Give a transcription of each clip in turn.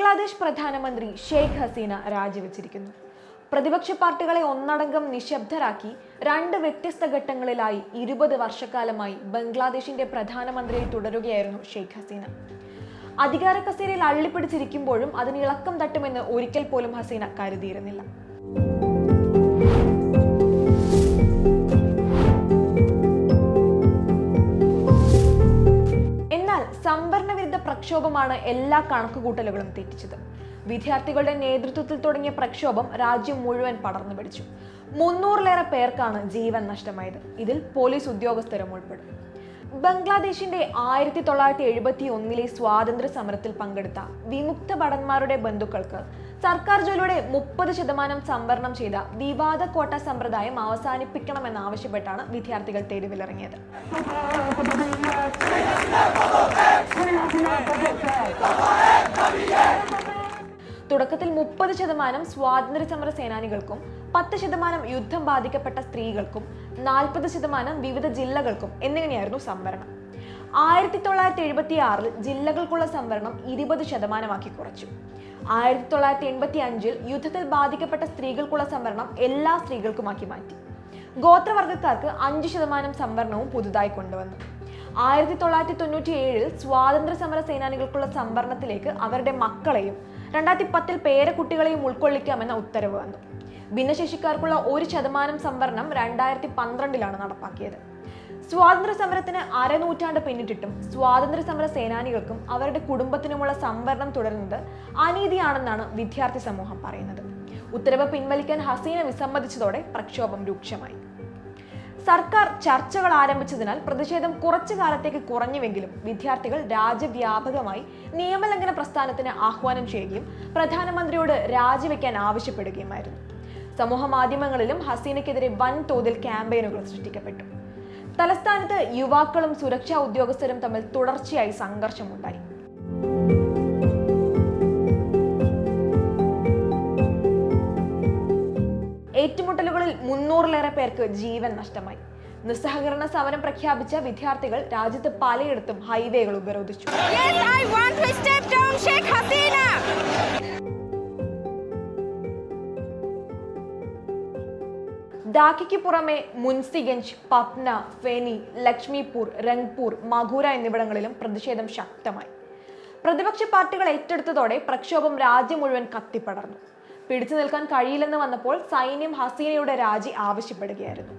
ബംഗ്ലാദേശ് പ്രധാനമന്ത്രി ഷെയ്ഖ് ഹസീന രാജിവെച്ചിരിക്കുന്നു. പ്രതിപക്ഷ പാർട്ടികളെ ഒന്നടങ്കം നിശബ്ദരാക്കി രണ്ട് വ്യത്യസ്ത ഘട്ടങ്ങളിലായി ഇരുപത് വർഷക്കാലമായി ബംഗ്ലാദേശിന്റെ പ്രധാനമന്ത്രിയായി തുടരുകയായിരുന്നു ഷെയ്ഖ് ഹസീന. അധികാര കസേരയിൽ അള്ളിപ്പിടിച്ചിരിക്കുമ്പോഴും അതിന് ഇളക്കം തട്ടുമെന്ന് ഒരിക്കൽ പോലും ഹസീന കരുതിയിരുന്നില്ല. എന്നാൽ സംവരണ വിരുദ്ധ പ്രക്ഷോഭമാണ് എല്ലാ കണക്കുകൂട്ടലുകളും തെറ്റിച്ചത്. വിദ്യാർത്ഥികളുടെ നേതൃത്വത്തിൽ തുടങ്ങിയ പ്രക്ഷോഭം രാജ്യം മുഴുവൻ പടർന്നു പിടിച്ചു. മുന്നൂറിലേറെ പേർക്കാണ് ജീവൻ നഷ്ടമായത്. ഇതിൽ പോലീസ് ഉദ്യോഗസ്ഥരും ഉൾപ്പെടും. ബംഗ്ലാദേശിന്റെ ആയിരത്തി തൊള്ളായിരത്തി എഴുപത്തി ഒന്നിലെ സ്വാതന്ത്ര്യ സമരത്തിൽ പങ്കെടുത്ത വിമുക്ത ഭടന്മാരുടെ ബന്ധുക്കൾക്ക് സർക്കാർ ജോലിയുടെ മുപ്പത് ശതമാനം സംവരണം ചെയ്ത വിവാദ കോട്ട സമ്പ്രദായം അവസാനിപ്പിക്കണമെന്നാവശ്യപ്പെട്ടാണ് വിദ്യാർത്ഥികൾ തെരുവിലിറങ്ങിയത്. തുടക്കത്തിൽ മുപ്പത് ശതമാനം സ്വാതന്ത്ര്യ സമര സേനാനികൾക്കും പത്ത് ശതമാനം യുദ്ധം ബാധിക്കപ്പെട്ട സ്ത്രീകൾക്കും നാൽപ്പത് ശതമാനം വിവിധ ജില്ലകൾക്കും എന്നിങ്ങനെയായിരുന്നു സംവരണം. ആയിരത്തി തൊള്ളായിരത്തി എഴുപത്തി ആറിൽ ജില്ലകൾക്കുള്ള സംവരണം ഇരുപത് ശതമാനമാക്കി കുറച്ചു. ആയിരത്തി തൊള്ളായിരത്തി എൺപത്തി അഞ്ചിൽ യുദ്ധത്തിൽ ബാധിക്കപ്പെട്ട സ്ത്രീകൾക്കുള്ള സംവരണം എല്ലാ സ്ത്രീകൾക്കുമാക്കി മാറ്റി. ഗോത്രവർഗക്കാർക്ക് അഞ്ച് ശതമാനം സംവരണവും പുതുതായി കൊണ്ടുവന്നു. ആയിരത്തി തൊള്ളായിരത്തി തൊണ്ണൂറ്റി ഏഴിൽ സ്വാതന്ത്ര്യ സമര സേനാനികൾക്കുള്ള സംവരണത്തിലേക്ക് അവരുടെ മക്കളെയും രണ്ടായിരത്തി പത്തിൽ പേരക്കുട്ടികളെയും ഉൾക്കൊള്ളിക്കാമെന്ന ഉത്തരവ് വന്നു. ഭിന്നശേഷിക്കാർക്കുള്ള ഒരു ശതമാനം സംവരണം രണ്ടായിരത്തി പന്ത്രണ്ടിലാണ് നടപ്പാക്കിയത്. സ്വാതന്ത്ര്യ സമരത്തിന് അരനൂറ്റാണ്ട് പിന്നിട്ടിട്ടും സ്വാതന്ത്ര്യ സമര സേനാനികൾക്കും അവരുടെ കുടുംബത്തിനുമുള്ള സംവരണം തുടരുന്നത് അനീതിയാണെന്നാണ് വിദ്യാർത്ഥി സമൂഹം പറയുന്നത്. ഉത്തരവ് പിൻവലിക്കാൻ ഹസീന വിസമ്മതിച്ചതോടെ പ്രക്ഷോഭം രൂക്ഷമായി. സർക്കാർ ചർച്ചകൾ ആരംഭിച്ചതിനാൽ പ്രതിഷേധം കുറച്ചു കാലത്തേക്ക് കുറഞ്ഞുവെങ്കിലും വിദ്യാർത്ഥികൾ രാജ്യവ്യാപകമായി നിയമലംഘന പ്രസ്ഥാനത്തിന് ആഹ്വാനം ചെയ്യുകയും പ്രധാനമന്ത്രിയോട് രാജിവെക്കാൻ ആവശ്യപ്പെടുകയുമായിരുന്നു. സമൂഹ മാധ്യമങ്ങളിലും ഹസീനയ്ക്കെതിരെ വൻതോതിൽ ക്യാമ്പയിനുകൾ സൃഷ്ടിക്കപ്പെട്ടു. തലസ്ഥാനത്ത് യുവാക്കളും സുരക്ഷാ ഉദ്യോഗസ്ഥരും തമ്മിൽ തുടർച്ചയായി സംഘർഷമുണ്ടായി. ഏറ്റുമുട്ടലുകളിൽ മുന്നൂറിലേറെ പേർക്ക് ജീവൻ നഷ്ടമായി. നിസ്സഹകരണ സമരം പ്രഖ്യാപിച്ച വിദ്യാർത്ഥികൾ രാജ്യത്ത് പലയിടത്തും ഹൈവേകൾ ഉപരോധിച്ചു. ഡാക്കയ്ക്ക് പുറമെ മുൻസിഗഞ്ച് പപ്ന ഫെനി ലക്ഷ്മിപൂർ രംഗ്പൂർ മഘൂര എന്നിവിടങ്ങളിലും പ്രതിഷേധം ശക്തമായി. പ്രതിപക്ഷ പാർട്ടികൾ ഏറ്റെടുത്തതോടെ പ്രക്ഷോഭം രാജ്യം മുഴുവൻ കത്തിപ്പടർന്നു. പിടിച്ചു നിൽക്കാൻ കഴിയില്ലെന്ന് വന്നപ്പോൾ സൈന്യം ഹസീനയുടെ രാജി ആവശ്യപ്പെടുകയായിരുന്നു.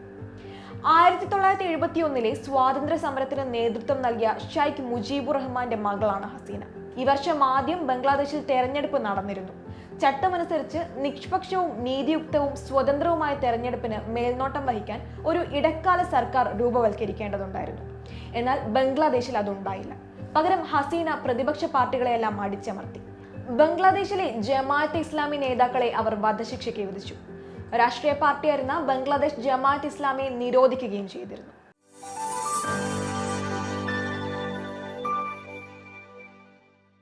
ആയിരത്തി തൊള്ളായിരത്തി എഴുപത്തി ഒന്നിലെ സ്വാതന്ത്ര്യ സമരത്തിന് നേതൃത്വം നൽകിയ ഷൈഖ് മുജീബുർ റഹ്മാന്റെ മകളാണ് ഹസീന. ഈ വർഷം ആദ്യം ബംഗ്ലാദേശിൽ തെരഞ്ഞെടുപ്പ് നടന്നിരുന്നു. ചട്ടമനുസരിച്ച് നിഷ്പക്ഷവും നീതിയുക്തവും സ്വതന്ത്രവുമായ തെരഞ്ഞെടുപ്പിന് മേൽനോട്ടം വഹിക്കാൻ ഒരു ഇടക്കാല സർക്കാർ രൂപവൽക്കരിക്കേണ്ടതുണ്ടായിരുന്നു. എന്നാൽ ബംഗ്ലാദേശിൽ അതുണ്ടായില്ല. പകരം ഹസീന പ്രതിപക്ഷ പാർട്ടികളെയെല്ലാം അടിച്ചമർത്തി. ബംഗ്ലാദേശിലെ ജമാഅത്ത് ഇസ്ലാമി നേതാക്കളെ അവർ വധശിക്ഷയ്ക്ക് വിധിച്ചു. രാഷ്ട്രീയ പാർട്ടിയായിരുന്ന ബംഗ്ലാദേശ് ജമാഅത്ത് ഇസ്ലാമിയെ നിരോധിക്കുകയും ചെയ്തിരുന്നു.